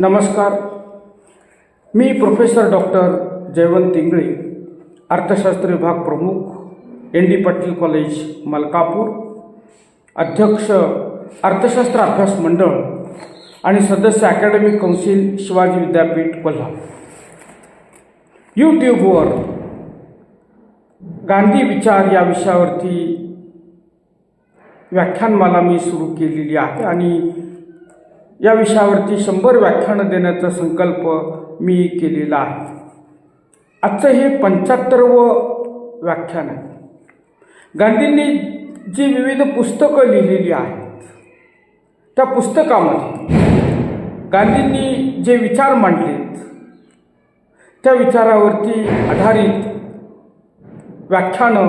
नमस्कार. मी professor doctor Jaywant Ingale अर्थशास्त्र विभाग प्रमुख N D Patil college Malkapur अध्यक्ष अर्थशास्त्र अभ्यास मंडळ आणि सदस्य अकॅडमिक कौन्सिल शिवाजी विद्यापीठ कोल्हापूर. यूट्यूबवर गांधी विचार या विषयावरती व्याख्यानमाला मी सुरू केलेली आहे आणि या विषयावरती शंभर व्याख्यानं देण्याचा संकल्प मी केलेला आहे. आजचं हे पंच्याहत्तरवं व्याख्यान आहे. गांधींनी जी विविध पुस्तकं लिहिलेली आहेत त्या पुस्तकामध्ये गांधींनी जे विचार मांडलेत त्या विचारावरती आधारित व्याख्यानं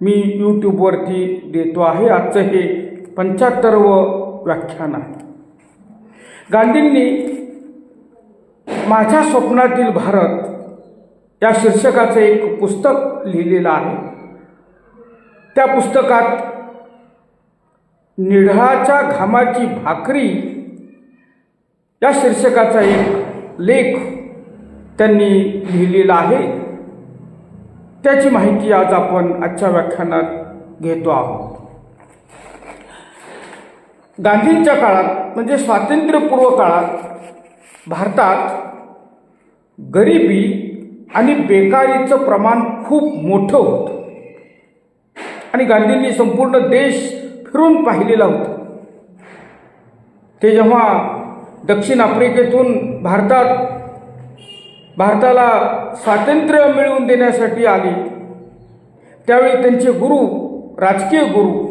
मी यूट्यूबवरती देतो आहे. आजचं हे पंच्याहत्तरवं व्याख्यान आहे. गांधींनी माझ्या स्वप्नातील भारत या शीर्षकाचं एक पुस्तक लिहिलेलं आहे. त्या पुस्तकात निढळाच्या घामाची भाकरी या शीर्षकाचा एक लेख त्यांनी लिहिलेला आहे. त्याची माहिती आज आपण आजच्या व्याख्यानात घेतो आहोत. गांधींच्या काळात म्हणजे स्वातंत्र्यपूर्व काळात भारतात गरिबी आणि बेकारीचं प्रमाण खूप मोठं होतं. आणि गांधींनी संपूर्ण देश फिरून पाहिलेला होता. ते जेव्हा दक्षिण आफ्रिकेतून भारतात भारताला स्वातंत्र्य मिळवून देण्यासाठी आले त्यावेळी त्यांचे गुरु राजकीय गुरु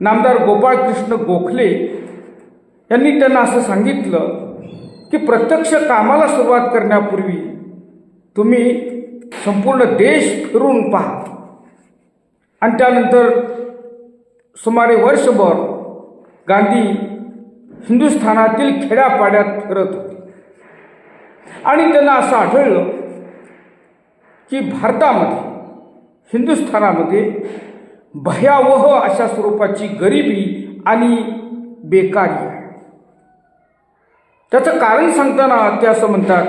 नामदार गोपाळकृष्ण गोखले यांनी त्यांना असं सांगितलं की प्रत्यक्ष कामाला सुरुवात करण्यापूर्वी तुम्ही संपूर्ण देश फिरून पहा. आणि त्यानंतर सुमारे वर्षभर गांधी हिंदुस्थानातील खेड्यापाड्यात फिरत होते. आणि त्यांना असं आढळलं की भारतामध्ये हिंदुस्थानामध्ये भयावह अशा स्वरूपाची गरिबी आणि बेकारी आहे. त्याचं कारण सांगताना ते असं म्हणतात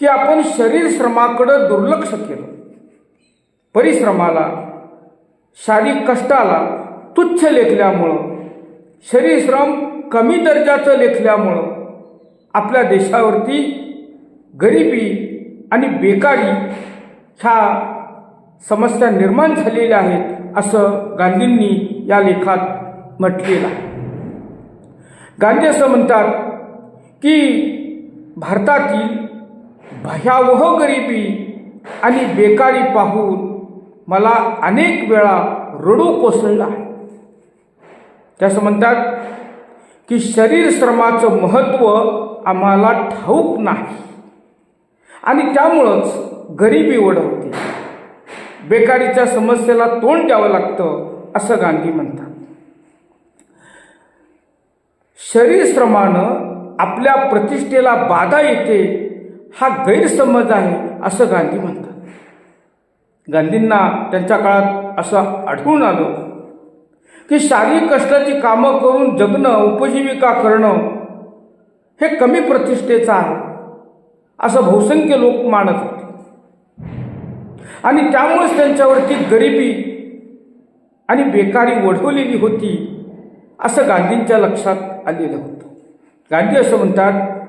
की आपण शरीर श्रमाकडं दुर्लक्ष केलं. परिश्रमाला शारीरिक कष्टाला तुच्छ लेखल्यामुळं शरीरश्रम कमी दर्जाचं लेखल्यामुळं आपल्या देशावरती गरिबी आणि बेकारी ह्या समस्या निर्माण झालेल्या आहेत असं गांधींनी या लेखात म्हटलेलं आहे. गांधी असं म्हणतात की भारतातील भयावह गरिबी आणि बेकारी पाहून मला अनेक वेळा रडू कोसळला आहे. त्यासं म्हणतात की शरीर श्रमाचं महत्त्व आम्हाला ठाऊक नाही आणि त्यामुळंच गरिबी ओढवते. बेकारीच्या समस्येला तोंड द्यावं लागतं असं गांधी म्हणतात. शरीरश्रमानं आपल्या प्रतिष्ठेला बाधा येते हा गैरसमज आहे असं गांधी म्हणतात. गांधींना त्यांच्या काळात असं आढळून आलं की शारीरिक कष्टाची कामं करून जगणं उपजीविका करणं हे कमी प्रतिष्ठेचं आहे असं बहुसंख्य लोक मानत होते आणि त्यामुळेच त्यांच्यावरती गरिबी आणि बेकारी ओढवलेली होती असं गांधींच्या लक्षात आलेलं होतं. गांधी असं म्हणतात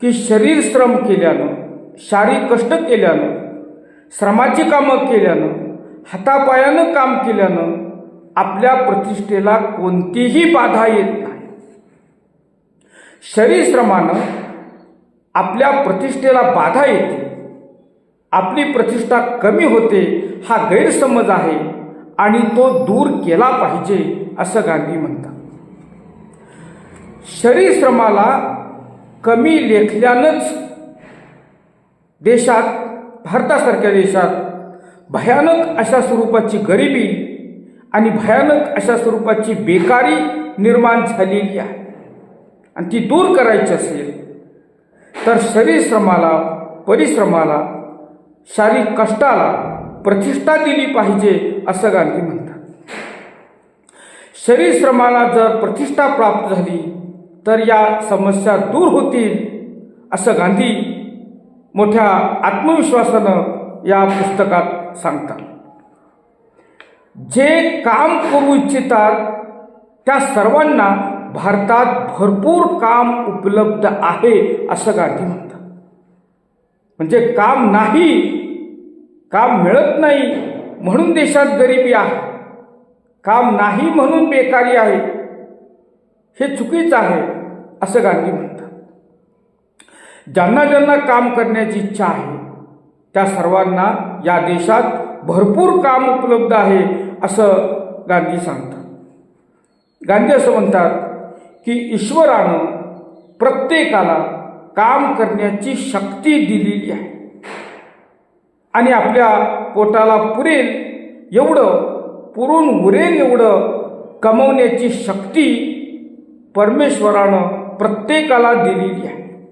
की शरीर श्रम केल्यानं शारीरिक कष्ट केल्यानं श्रमाची कामं केल्यानं हातापायानं काम केल्यानं आपल्या प्रतिष्ठेला कोणतीही बाधा येत नाही. शरीर श्रमानं आपल्या प्रतिष्ठेला बाधा येते. आपली प्रतिष्ठा कमी होते हा गैरसमज आहे आणि तो दूर केला पाहिजे असं गांधी म्हणतात. शरीरश्रमाला कमी लेखल्यानंच देशात भारतासारख्या देशात भयानक अशा स्वरूपाची गरिबी आणि भयानक अशा स्वरूपाची बेकारी निर्माण झालेली आहे. आणि ती दूर करायची असेल तर शरीरश्रमाला परिश्रमाला शारीरिक कष्टाला प्रतिष्ठा दिली पाहिजे असं गांधी म्हणतात. शरीर श्रमाला जर प्रतिष्ठा प्राप्त झाली तर या समस्या दूर होतील असं गांधी मोठ्या आत्मविश्वासानं या पुस्तकात सांगतात. जे काम करू इच्छितात त्या सर्वांना भारतात भरपूर काम उपलब्ध आहे असं गांधी म्हणतात. म्हणजे काम नाही काम मिळत नाही म्हणून देशात गरिबी आहे. काम नाही म्हणून बेकारी आहे. हे चुकीचं आहे असं गांधी म्हणतात. ज्यांना ज्यांना काम करण्याची इच्छा आहे त्या सर्वांना या देशात भरपूर काम उपलब्ध आहे असं गांधी सांगतात. गांधी असं म्हणतात की ईश्वरानं प्रत्येकाला काम करण्याची शक्ती दिलेली आहे. आणि आपल्या पोटाला पुरेल एवढं पुरून उरेल एवढं कमवण्याची शक्ती परमेश्वरानं प्रत्येकाला दिलेली आहे.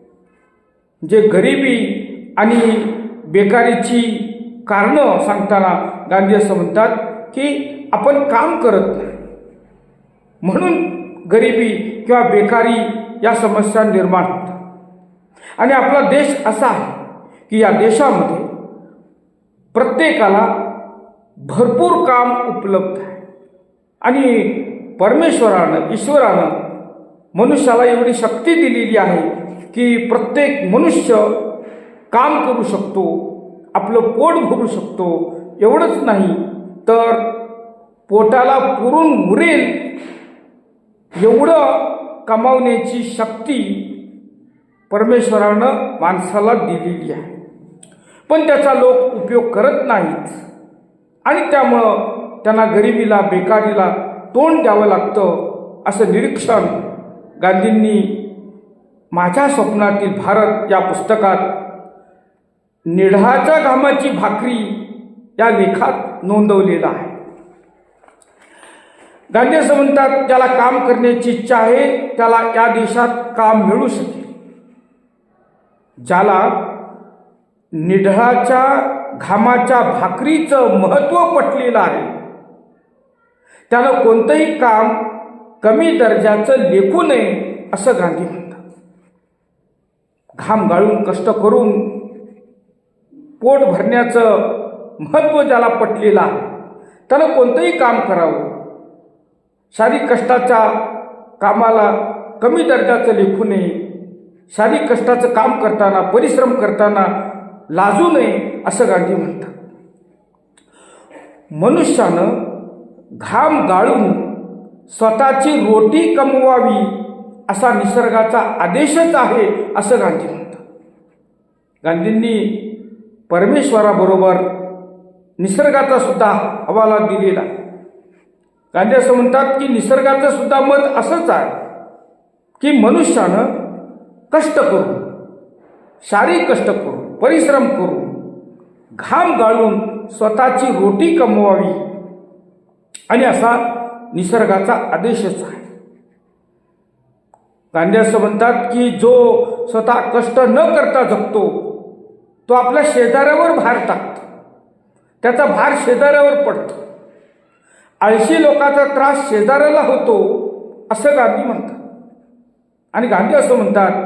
जे गरिबी आणि बेकारीची कारणं सांगताना गांधी असं म्हणतात की आपण काम करत नाही. म्हणून गरिबी किंवा बेकारी या समस्या निर्माण होतात. आणि आपला देश असा आहे की या देशामध्ये प्रत्येकाला भरपूर काम उपलब्ध आहे. आणि परमेश्वरानं ईश्वरानं मनुष्याला एवढी शक्ती दिलेली आहे की प्रत्येक मनुष्य काम करू शकतो आपलं पोट भरू शकतो. एवढंच नाही तर पोटाला पुरून उरेल एवढं कमावण्याची शक्ती परमेश्वरानं माणसाला दिलेली आहे. पण त्याचा लोक उपयोग करत नाहीत. आणि त्यामुळं त्यांना गरिबीला बेकारीला तोंड द्यावं लागतं असं निरीक्षण गांधींनी माझ्या स्वप्नातील भारत या पुस्तकात निढाच्या घामाची भाकरी या लेखात नोंदवलेलं आहे. गांधी असं म्हणतात ज्याला काम करण्याची इच्छा आहे त्याला या देशात काम मिळू शकेल. ज्याला निढळाच्या घामाच्या भाकरीचं महत्त्व पटलेलं आहे. त्यानं कोणतंही काम कमी दर्जाचं लेखू नये असं गांधी म्हणतात. घाम गाळून कष्ट करून पोट भरण्याचं महत्त्व ज्याला पटलेलं आहे त्यानं कोणतंही काम करावं. शारीरिक कष्टाच्या कामाला कमी दर्जाचं लेखू नये. शारीरिक कष्टाचं काम करताना परिश्रम करताना लाजू नये असं गांधी म्हणतात. मनुष्यानं घाम गाळून स्वतःची रोटी कमवावी असा निसर्गाचा आदेशच आहे असं गांधी म्हणतात. गांधींनी परमेश्वराबरोबर निसर्गाचा सुद्धा हवाला दिलेला. गांधी असं म्हणतात की निसर्गाचं सुद्धा मत असंच आहे की मनुष्यानं कष्ट करून शारीरिक कष्ट करून परिश्रम करून घाम गाळून स्वतःची रोटी कमवावी. आणि असा निसर्गाचा आदेशच आहे. गांधी असं म्हणतात की जो स्वतः कष्ट न करता जगतो तो आपल्या शेजाऱ्यावर भार टाकतो. त्याचा भार शेजाऱ्यावर पडतो. आळशी लोकांचा त्रास शेजाऱ्याला होतो असं गांधी म्हणतात. आणि गांधी असं म्हणतात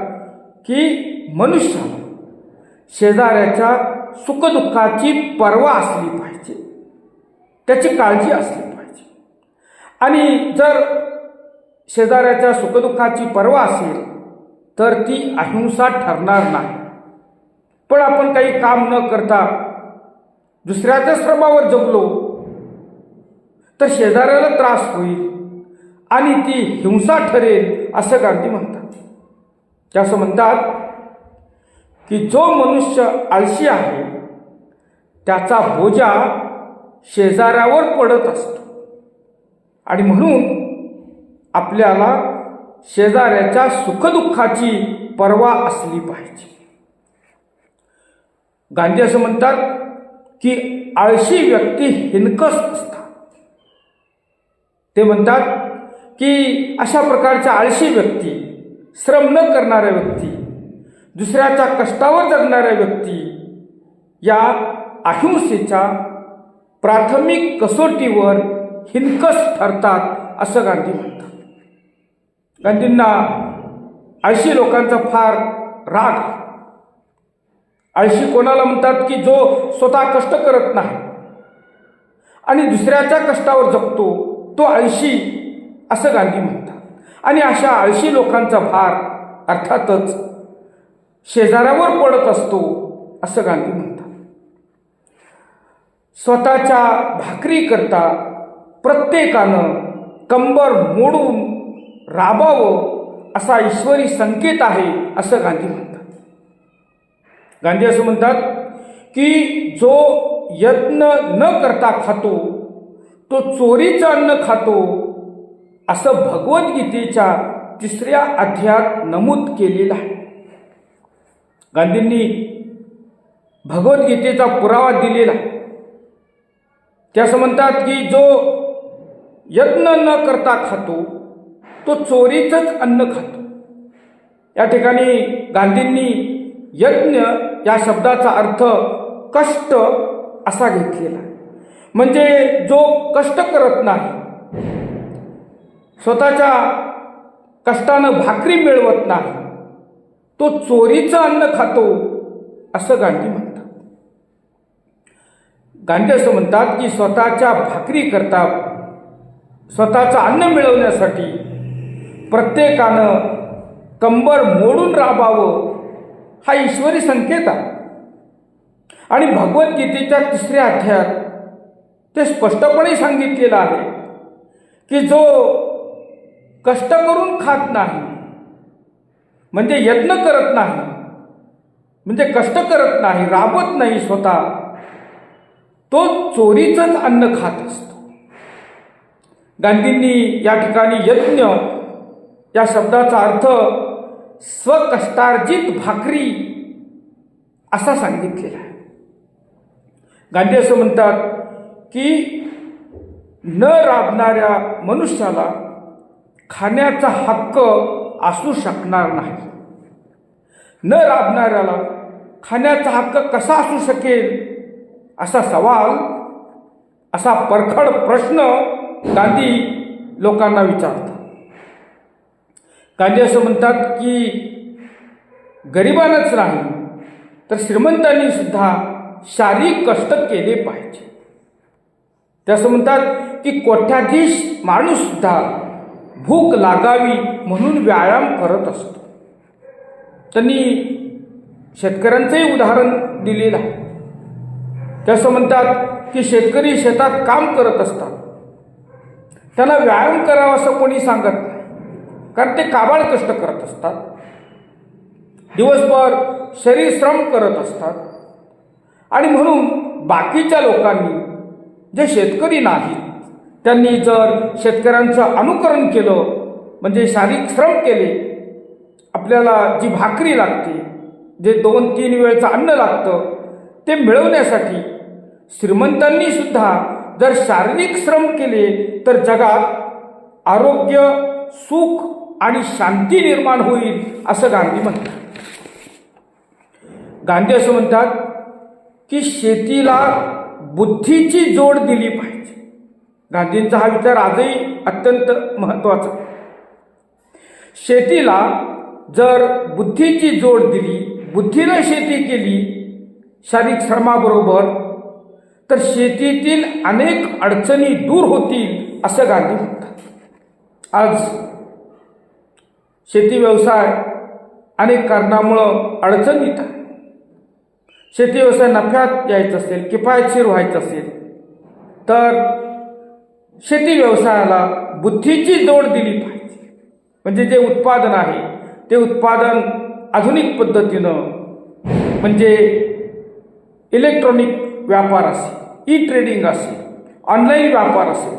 की मनुष्याला शेजाऱ्याच्या सुखदुःखाची पर्वा असली पाहिजे. त्याची काळजी असली पाहिजे. आणि जर शेजाऱ्याच्या सुखदुःखाची पर्वा असेल तर ती अहिंसा ठरणार नाही. पण आपण काही काम न करता दुसऱ्याच्या श्रमावर जगलो तर शेजाऱ्याला त्रास होईल आणि ती हिंसा ठरेल असं गांधी म्हणतात. ते असं म्हणतात की जो मनुष्य आळशी आहे त्याचा बोजा शेजाऱ्यावर पडत असतो. आणि म्हणून आपल्याला शेजाऱ्याच्या सुखदुःखाची पर्वा असली पाहिजे. गांधी असं म्हणतात की आळशी व्यक्ती हिनकस असतात. ते म्हणतात की अशा प्रकारच्या आळशी व्यक्ती श्रम न करणाऱ्या व्यक्ती दुसऱ्याच्या कष्टावर जगणाऱ्या व्यक्ती या अहिंसेच्या प्राथमिक कसोटीवर हिनकस ठरतात असं गांधी म्हणतात. गांधींना आळशी लोकांचा फार राग आळशी कोणाला म्हणतात की जो स्वतः कष्ट करत नाही आणि दुसऱ्याच्या कष्टावर जगतो तो आळशी असं गांधी म्हणतात. आणि अशा आळशी लोकांचा भार अर्थातच शेजाऱ्यावर पडत असतो असं गांधी म्हणतात. स्वतःच्या भाकरी करता प्रत्येकानं कंबर मोडून राबावं असा ईश्वरी संकेत आहे असं गांधी म्हणतात. गांधी असं म्हणतात की जो यत्न न करता खातो तो चोरीचं अन्न खातो असं भगवद्गीतेच्या तिसऱ्या अध्यायात नमूद केलेलं आहे. गांधींनी भगवद्गीतेचा पुरावा दिलेला त्या असं म्हणतात की जो यत्न न करता खातो तो चोरीचंच अन्न खातो. या ठिकाणी गांधींनी यज्ञ या शब्दाचा अर्थ कष्ट असा घेतलेला म्हणजे जो कष्ट करत नाही स्वतःच्या कष्टानं भाकरी मिळवत नाही तो चोरीचं अन्न खातो असं गांधी म्हणतात. गांधी असं म्हणतात की स्वतःच्या भाकरी करता स्वतःचं अन्न मिळवण्यासाठी प्रत्येकानं कंबर मोडून राबावं हा ईश्वरी संकेत आहे. आणि भगवद्गीतेच्या तिसऱ्या अध्यायात ते स्पष्टपणे सांगितलेलं आहे की जो कष्ट करून खात नाही म्हणजे यत्न करत नाही. म्हणजे कष्ट करत नाही राबत नाही स्वतः. तो चोरीचंच अन्न खात असतो. गांधींनी या ठिकाणी यज्ञ या शब्दाचा अर्थ स्वकष्टार्जित भाकरी असा सांगितलेला आहे. गांधी असं म्हणतात की न राबणाऱ्या मनुष्याला खाण्याचा हक्क असू शकणार नाही. न राबणाऱ्याला खाण्याचा हक्क कसा असू शकेल? असा सवाल असा परखड प्रश्न गांधी लोकांना विचारतात. गांधी असं म्हणतात की गरिबांनाच नाही तर श्रीमंतांनी सुद्धा शारीरिक कष्ट केले पाहिजे. ते असं म्हणतात की कोठ्याधीश माणूस सुद्धा भूक लागावी म्हणून व्यायाम करत असतो. त्यांनी शेतकऱ्यांचंही उदाहरण दिलेलं आहे. तसं म्हणतात की शेतकरी शेतात काम करत असतात. त्यांना व्यायाम करावा असं कोणी सांगत नाही. कारण ते काबाळ कष्ट करत असतात. दिवसभर शरीर श्रम करत असतात. आणि म्हणून बाकीच्या लोकांनी जे शेतकरी नाहीत त्यांनी जर शेतकऱ्यांचं अनुकरण केलं म्हणजे शारीरिक श्रम केले आपल्याला जी भाकरी लागते जे दोन तीन वेळचं अन्न लागतं ते मिळवण्यासाठी श्रीमंतांनी सुद्धा जर शारीरिक श्रम केले तर जगात आरोग्य सुख आणि शांती निर्माण होईल असं गांधी म्हणतात. गांधी असं म्हणतात की शेतीला बुद्धीची जोड दिली पाहिजे. गांधींचा हा विचार आजही अत्यंत महत्त्वाचा शेतीला जर बुद्धीची जोड दिली बुद्धीनं शेती केली शारीरिक श्रमाबरोबर तर शेतीतील अनेक अडचणी दूर होतील असं गांधी म्हणतात. आज शेती व्यवसाय अनेक कारणामुळं अडचणीत आहे. शेती व्यवसाय नफ्यात यायचं असेल किफायतशीर व्हायचं असेल तर शेती व्यवसायाला बुद्धीची जोड दिली पाहिजे. म्हणजे जे उत्पादन आहे ते उत्पादन आधुनिक पद्धतीनं म्हणजे इलेक्ट्रॉनिक व्यापार असेल ई ट्रेडिंग असेल ऑनलाईन व्यापार असेल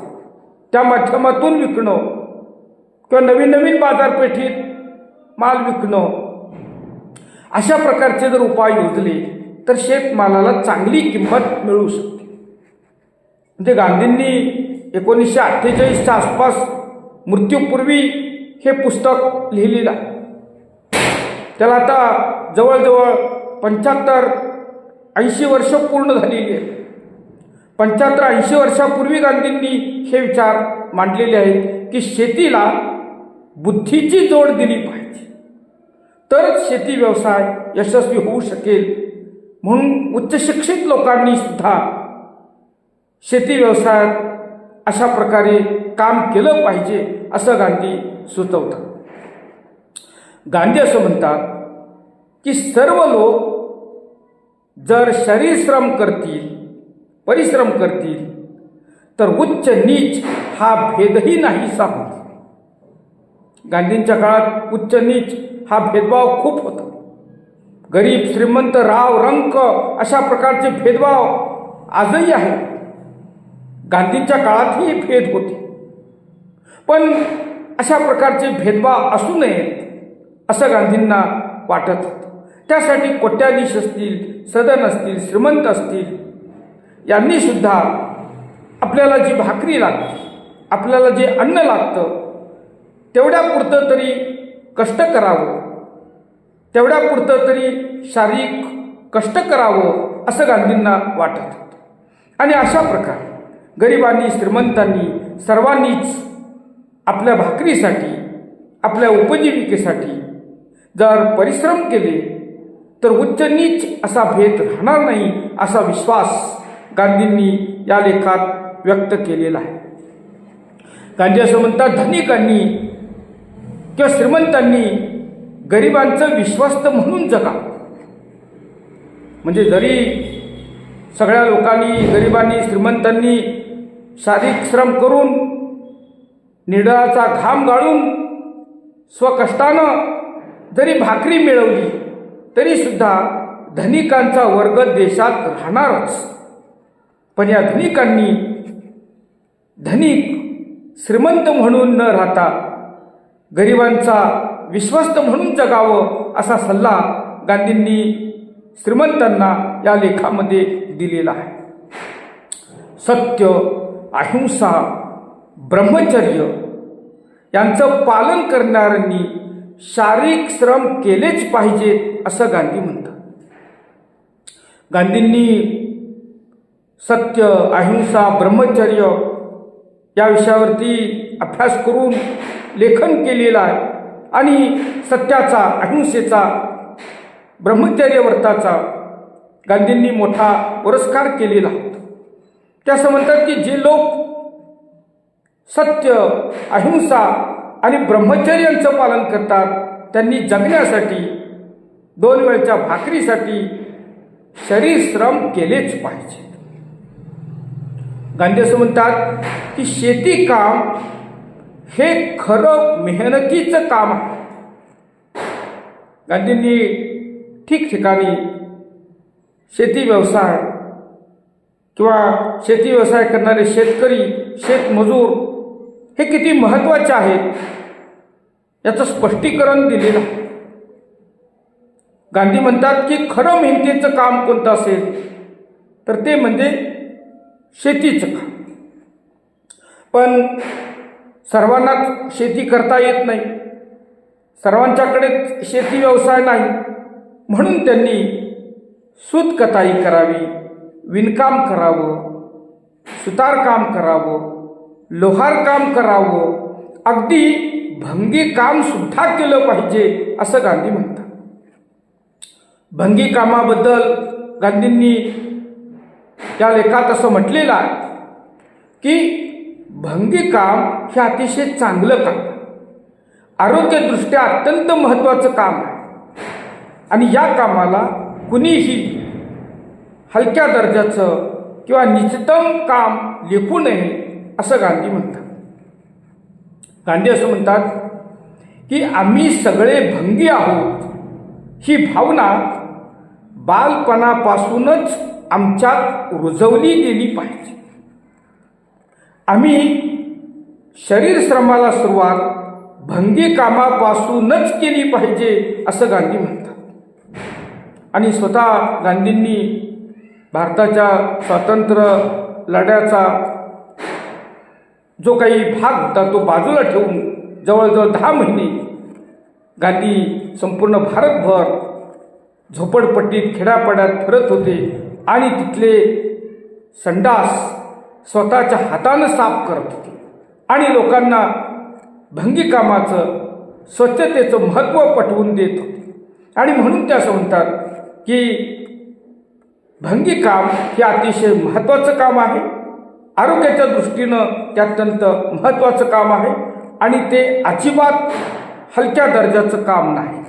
त्या माध्यमातून विकणं किंवा नवीन नवीन बाजारपेठेत माल विकणं अशा प्रकारचे जर उपाय योजले तर शेतमालाला चांगली किंमत मिळू शकते. म्हणजे गांधींनी एकोणीसशे अठ्ठेचाळीसच्या आसपास मृत्यूपूर्वी हे पुस्तक लिहिलेलं त्याला आता जवळजवळ पंच्याहत्तर ऐंशी वर्ष पूर्ण झालेली आहे पंच्याहत्तर ऐंशी वर्षापूर्वी गांधींनी हे विचार मांडलेले आहेत की शेतीला बुद्धीची जोड दिली पाहिजे. तरच शेती व्यवसाय यशस्वी होऊ शकेल. म्हणून उच्च शिक्षित लोकांनी सुद्धा शेती व्यवसायात अशा प्रकारे काम केलं पाहिजे असं गांधी सुचवतात. गांधी असं म्हणतात की सर्व लोक जर शरीरश्रम करतील परिश्रम करतील तर उच्च नीच हा भेदही नाहीसा होईल. गांधींच्या काळात उच्च नीच हा भेदभाव खूप होता. गरीब श्रीमंत राव रंक अशा प्रकारचे भेदभाव आजही आहेत. गांधींच्या काळातही भेद होते. पण अशा प्रकारचे भेदभाव असू नयेत असं गांधींना वाटत होतं. त्यासाठी कोट्याधीश असतील सदन असतील श्रीमंत असतील यांनी सुद्धा आपल्याला जी भाकरी लागते आपल्याला जे अन्न लागतं तेवढ्यापुरतं तरी कष्ट करावं तेवढ्यापुरतं तरी शारीरिक कष्ट करावं असं गांधींना वाटत होतं. आणि अशा प्रकारे गरिबांनी श्रीमंतांनी सर्वांनीच आपल्या भाकरीसाठी आपल्या उपजीविकेसाठी जर परिश्रम केले तर उच्च नीच असा भेद राहणार नाही असा विश्वास गांधींनी या लेखात व्यक्त केलेला आहे. गांधी असं म्हणतात धनिकांनी किंवा श्रीमंतांनी गरिबांचं विश्वस्त म्हणून जगा. म्हणजे जरी सगळ्या लोकांनी गरिबांनी श्रीमंतांनी शारीरिक श्रम करून निडळाचा घाम गाळून स्वकष्टानं जरी भाकरी मिळवली तरीसुद्धा धनिकांचा वर्ग देशात राहणारच. पण या धनिकांनी धनिक श्रीमंत म्हणून न राहता गरिबांचा विश्वस्त म्हणून जगावं असा सल्ला गांधींनी श्रीमंतांना या लेखामध्ये दिलेला आहे. सत्य अहिंसा ब्रह्मचर्य यांचं पालन करणाऱ्यांनी शारीरिक श्रम केलेच पाहिजेत असं गांधी म्हणतात. गांधींनी सत्य अहिंसा ब्रह्मचर्य या विषयावरती अभ्यास करून लेखन केलेलं आहे आणि सत्याचा अहिंसेचा ब्रह्मचर्य व्रताचा गांधींनी मोठा पुरस्कार केलेला होता. ते असं म्हणतात की जे लोक सत्य अहिंसा आणि ब्रह्मचर्यांचं पालन करतात त्यांनी जगण्यासाठी दोन वेळच्या भाकरीसाठी शरीर श्रम केलेच पाहिजे. गांधी असं म्हणतात की शेती काम हे खरं मेहनतीचं काम आहे. गांधींनी ठिकठिकाणी शेती व्यवसाय किंवा शेती व्यवसाय करणारे शेतकरी शेतमजूर हे किती महत्त्वाचे आहेत याचं स्पष्टीकरण दिलेलं आहे. गांधी म्हणतात की खरं मेहनतीचं काम कोणतं असेल तर ते म्हणजे शेतीचं काम. पण सर्वांनाच शेती करता येत नाही. सर्वांच्याकडे शेती व्यवसाय नाही. म्हणून त्यांनी सूतकताई करावी विणकाम करावं सुतारकाम करावं लोहारकाम करावं अगदी भंगी काम सुद्धा केलं पाहिजे असं गांधी म्हणतात. भंगी कामाबद्दल गांधींनी त्या लेखात असं म्हटलेलं आहे की भंगी काम हे अतिशय चांगलं काम आरोग्यदृष्ट्या अत्यंत महत्त्वाचं काम आहे. आणि या कामाला कुणीही हलक्या दर्जाचं किंवा निचतम काम लेखू नये असं गांधी म्हणतात. गांधी असं म्हणतात की आम्ही सगळे भंगी आहोत. ही भावना बालपणापासूनच आमच्यात रुजवली गेली पाहिजे. आम्ही शरीर श्रमाला सुरुवात भंगी कामापासूनच केली पाहिजे असं गांधी म्हणतात. आणि स्वतः गांधींनी भारताच्या स्वातंत्र्य लढ्याचा जो काही भाग होता तो बाजूला ठेवून जवळजवळ दहा महिने गांधी संपूर्ण भारतभर झोपडपट्टीत खेड्यापाड्यात फिरत होते आणि तिथले संडास स्वतःच्या हातानं साफ करत होते. आणि लोकांना भंगी कामाचं स्वच्छतेचं महत्त्व पटवून देत होते. आणि म्हणून त्या म्हणतात की भंगी काम हे अतिशय महत्त्वाचं काम आहे. आरोग्याच्या दृष्टीनं ते अत्यंत महत्त्वाचं काम आहे आणि ते अजिबात हलक्या दर्जाचं काम नाही.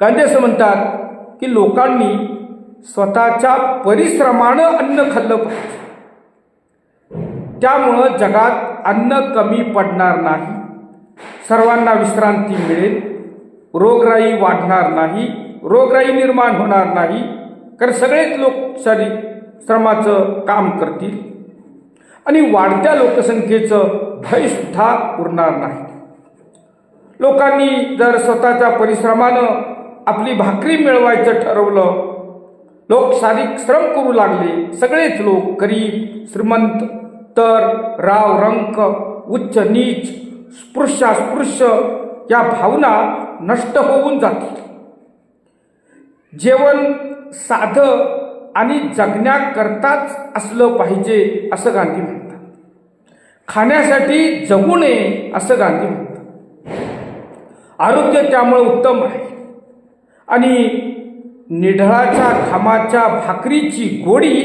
गांधी असं म्हणतात की लोकांनी स्वतःच्या परिश्रमानं अन्न खाल्लं पाहिजे. त्यामुळं जगात अन्न कमी पडणार नाही. सर्वांना विश्रांती मिळेल. रोगराई वाढणार नाही. रोगराई निर्माण होणार नाही कारण सगळेच लोक शारीरिक श्रमाचं काम करतील. आणि वाढत्या लोकसंख्येचं भयसुद्धा उरणार नाही. लोकांनी जर स्वतःच्या परिश्रमानं आपली भाकरी मिळवायचं ठरवलं लोक शारीरिक श्रम करू लागले सगळेच लोक गरीब श्रीमंत तर राव रंक उच्च नीच स्पृश्यास्पृश्य या भावना नष्ट होऊन जातील. जेवण साधं आणि जगण्याकरताच असलं पाहिजे असं गांधी म्हणतात. खाण्यासाठी जगू नये असं गांधी म्हणतात. आरोग्य त्यामुळे उत्तम आहे. आणि निढळाच्या घामाच्या भाकरीची गोडी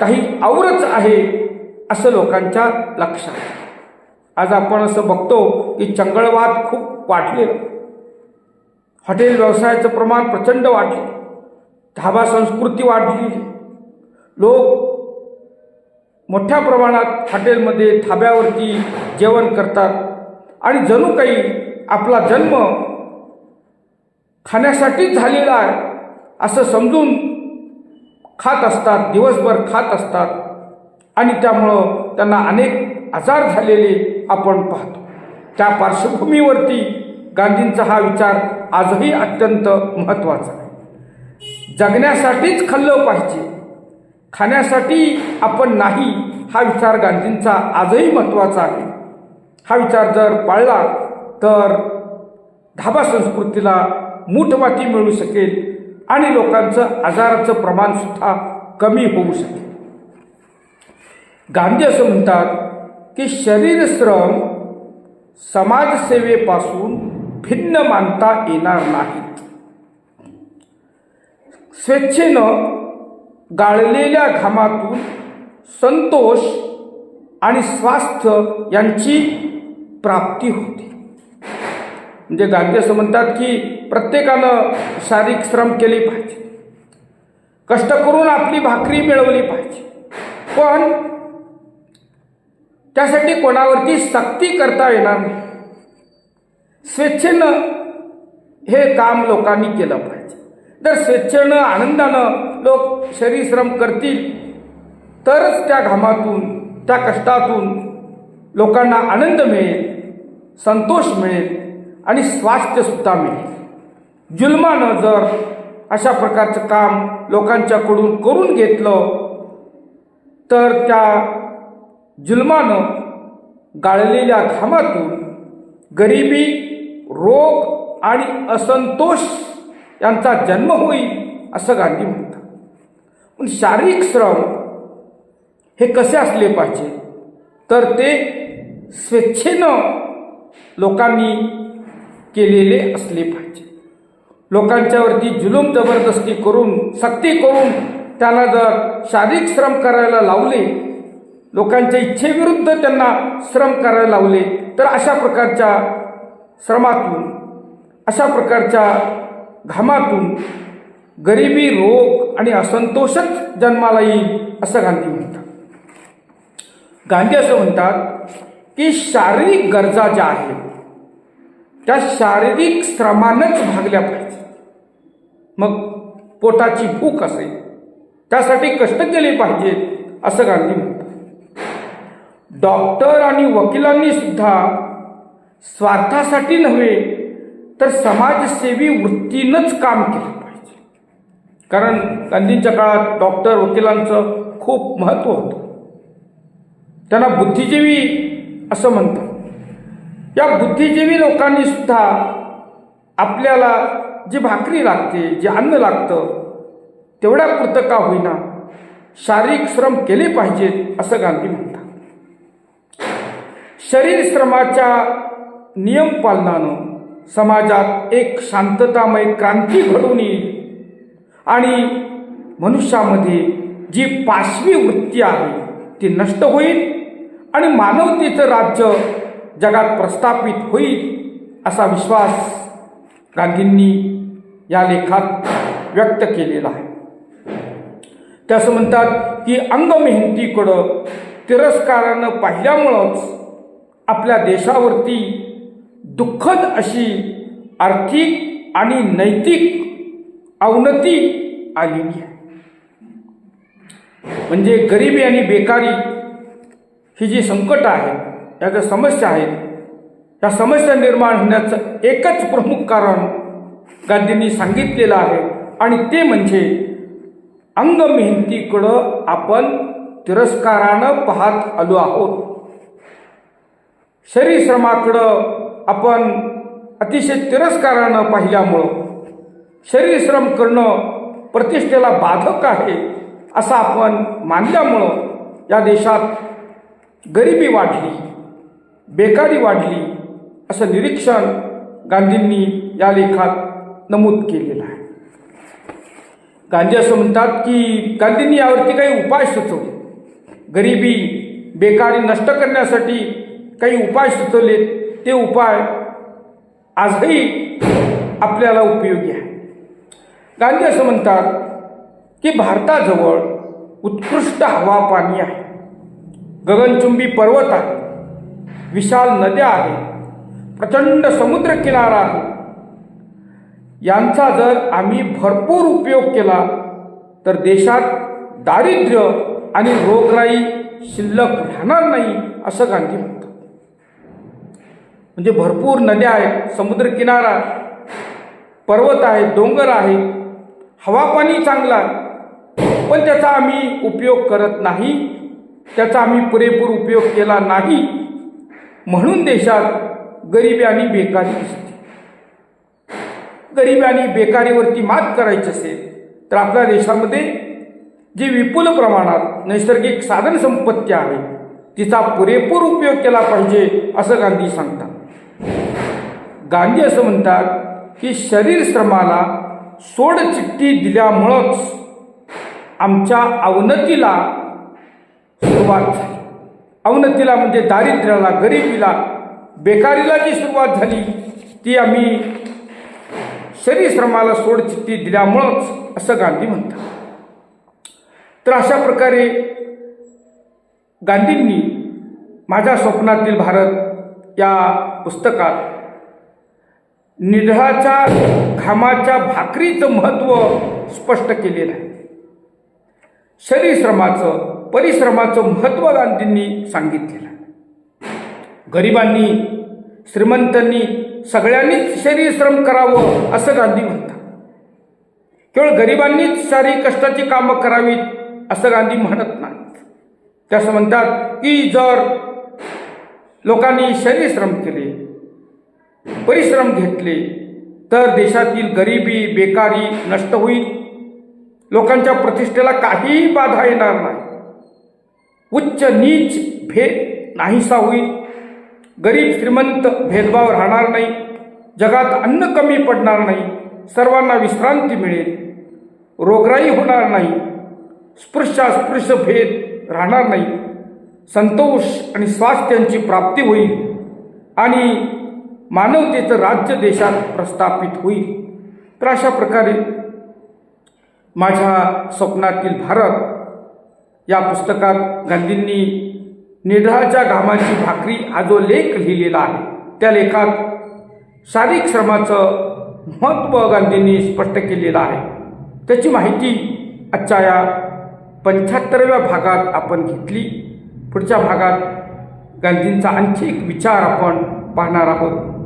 काही आवरच आहे असं लोकांच्या लक्षात आज आपण असं बघतो की चंगळवाद खूप वाढलेलं हॉटेल व्यवसायाचं प्रमाण प्रचंड वाढले. धाबा संस्कृती वाढली. लोक मोठ्या प्रमाणात हॉटेलमध्ये धाब्यावरती जेवण करतात. आणि जणू काही आपला जन्म खाण्यासाठीच झालेला आहे असं समजून खात असतात दिवसभर खात असतात. आणि त्यामुळं त्यांना अनेक आजार झालेले आपण पाहतो. त्या पार्श्वभूमीवरती गांधींचा हा विचार आजही अत्यंत महत्त्वाचा आहे. जगण्यासाठीच खाल्लं पाहिजे. खाण्यासाठी आपण नाही हा विचार गांधींचा आजही महत्त्वाचा आहे. हा विचार जर पाळला तर धाबा संस्कृतीला मूठमाती मिळू शकेल आणि लोकांचं आजाराचं प्रमाणसुद्धा कमी होऊ शकेल. गांधी असं म्हणतात की शरीरश्रम समाजसेवेपासून भिन्न मानता येणार नाहीत. स्वेच्छेनं गाळलेल्या घामातून संतोष आणि स्वास्थ्य यांची प्राप्ती होते. म्हणजे गांधी असं म्हणतात की प्रत्येकानं शारीरिक श्रम केले पाहिजे. कष्ट करून आपली भाकरी मिळवली पाहिजे. पण त्यासाठी कोणावरती सक्ती करता येणार नाही. स्वेच्छेनं हे काम लोकांनी केलं पाहिजे. जर स्वेच्छेनं आनंदानं लोक शरीरश्रम करतील तरच त्या घामातून त्या कष्टातून लोकांना आनंद मिळेल संतोष मिळेल आणि स्वास्थ्यसुद्धा मिळेल. जुलमानं जर अशा प्रकारचं काम लोकांच्याकडून करून घेतलं तर त्या जुलमानं गाळलेल्या घामातून गरिबी रोग आणि असंतोष यांचा जन्म होईल असं गांधी म्हणतात. पण शारीरिक श्रम हे कसे असले पाहिजे? तर ते स्वेच्छेनं लोकांनी केलेले असले पाहिजे. लोकांच्यावरती जुलूम जबरदस्ती करून सक्ती करून त्यांना जर शारीरिक श्रम करायला लावले लोकांच्या इच्छेविरुद्ध त्यांना श्रम करायला लावले तर अशा प्रकारच्या श्रमातून अशा प्रकारच्या घामातून गरिबी रोग आणि असंतोषच जन्माला येईल असं गांधी म्हणतात. गांधी असं म्हणतात की शारीरिक गरजा ज्या आहेत त्या शारीरिक श्रमानच भागल्या पाहिजे मग पोटाची भूक असेल त्यासाठी कष्ट केले पाहिजेत असं गांधी म्हणतात. डॉक्टर आणि वकिलांनी सुद्धा स्वार्थासाठी नव्हे तर समाजसेवी वृत्तीनंच काम केलं पाहिजे. कारण गांधींच्या काळात डॉक्टर वकिलांचं खूप महत्त्व होतं. त्यांना बुद्धिजीवी असं म्हणतात. या बुद्धिजीवी लोकांनी सुद्धा आपल्याला जी भाकरी लागते जे अन्न लागतं तेवढ्या पुरतं का होईना शारीरिक श्रम केले पाहिजेत असं गांधी म्हणतात. शरीर श्रमाच्या नियम पालनानं समाजात एक शांततामय क्रांती घडून येईल. आणि मनुष्यामध्ये जी पाशवी वृत्ती आहे ती नष्ट होईल आणि मानवतेचं राज्य जगात प्रस्थापित होईल असा विश्वास गांधींनी या लेखात व्यक्त केलेला आहे. ते असं म्हणतात की अंगमेहनतीकडं तिरस्कारानं पाहिल्यामुळंच आपल्या देशावरती दुःखद अशी आर्थिक आणि नैतिक अवनती आलेली आहे. म्हणजे गरिबी आणि बेकारी ही जी संकट आहे या ज्या समस्या आहेत या समस्या निर्माण होण्याचं एकच प्रमुख कारण गांधींनी सांगितलेलं आहे आणि ते म्हणजे अंगमेहनतीकडं आपण तिरस्कारानं पाहत आलो आहोत. शरीरश्रमाकडं आपण अतिशय तिरस्कारानं पाहिल्यामुळं शरीरश्रम करणं प्रतिष्ठेला बाधक आहे असं आपण मानल्यामुळं या देशात गरिबी वाढली बेकारी वाढली असं निरीक्षण गांधींनी या लेखात नमूद केलेलं आहे. गांधी असं म्हणतात की गांधींनी यावरती काही उपाय सुचवले. गरिबी बेकारी नष्ट करण्यासाठी काही उपाय सुचवले ते उपाय आजही आपल्याला उपयोगी आहे गांधी असं म्हणतात की भारताजवळ उत्कृष्ट हवा पाणी आहे. गगनचुंबी पर्वत आहे. विशाल नद्या आहेत. प्रचंड समुद्रकिनारा आहे. यांचा जर आम्ही भरपूर उपयोग केला तर देशात दारिद्र्य आणि रोगराई शिल्लक राहणार नाही असं गांधी म्हणतात. म्हणजे भरपूर नद्या आहेत समुद्रकिनारा पर्वत आहेत डोंगर आहे हवा पाणी चांगला पण त्याचा आम्ही उपयोग करत नाही त्याचा आम्ही पुरेपूर उपयोग केला नाही. म्हणून देशात गरिबी आणि बेकारी दिसते. गरिबी आणि बेकारीवरती मात करायची असेल तर आपल्या देशामध्ये जी विपुल प्रमाणात नैसर्गिक साधन संपत्ती आहे तिचा पुरेपूर उपयोग केला पाहिजे असं गांधी सांगतात. गांधी असं म्हणतात की शरीर श्रमाला सोडचिठ्ठी दिल्यामुळंच आमच्या अवनतीला सुरुवात झाली. अवनतीला म्हणजे दारिद्र्याला गरिबीला बेकारीला जी सुरुवात झाली ती आम्ही शरीर श्रमाला सोडचिठ्ठी दिल्यामुळंच असं गांधी म्हणतात. तर अशा प्रकारे गांधींनी माझ्या स्वप्नातील भारत या पुस्तकात निधळाच्या घामाच्या भाकरीचं महत्त्व स्पष्ट केलेलं आहे. शरीरश्रमाचं परिश्रमाचं महत्त्व गांधींनी सांगितलेलं आहे. गरिबांनी श्रीमंतांनी सगळ्यांनीच शरीरश्रम करावं असं गांधी म्हणतात. केवळ गरिबांनीच सारी कष्टाची कामं करावीत असं गांधी म्हणत नाहीत. ते असं म्हणतात की जर लोकांनी शरीरश्रम केले परिश्रम घेतले तर देशातील गरिबी बेकारी नष्ट होईल. लोकांच्या प्रतिष्ठेला काहीही बाधा येणार नाही. उच्च नीच भेद नाहीसा होईल. गरीब श्रीमंत भेदभाव राहणार नाही. जगात अन्न कमी पडणार नाही. सर्वांना विश्रांती मिळेल. रोगराई होणार नाही. स्पृश्यास्पृश भेद राहणार नाही. संतोष आणि स्वास्थ्यांची प्राप्ती होईल. आणि मानवतेचं राज्य देशात प्रस्थापित होईल. तर अशा प्रकारे माझ्या स्वप्नातील भारत या पुस्तकात गांधींनी निढळाच्या घामाची भाकरी हा जो लेख लिहिलेला आहे. त्या लेखात शारीरिक श्रमाचं महत्त्व गांधींनी स्पष्ट केलेलं आहे. त्याची माहिती आजच्या या पंच्याहत्तराव्या भागात आपण घेतली. पुढच्या भागात गांधींचा आणखी एक विचार आपण पाहणार आहोत.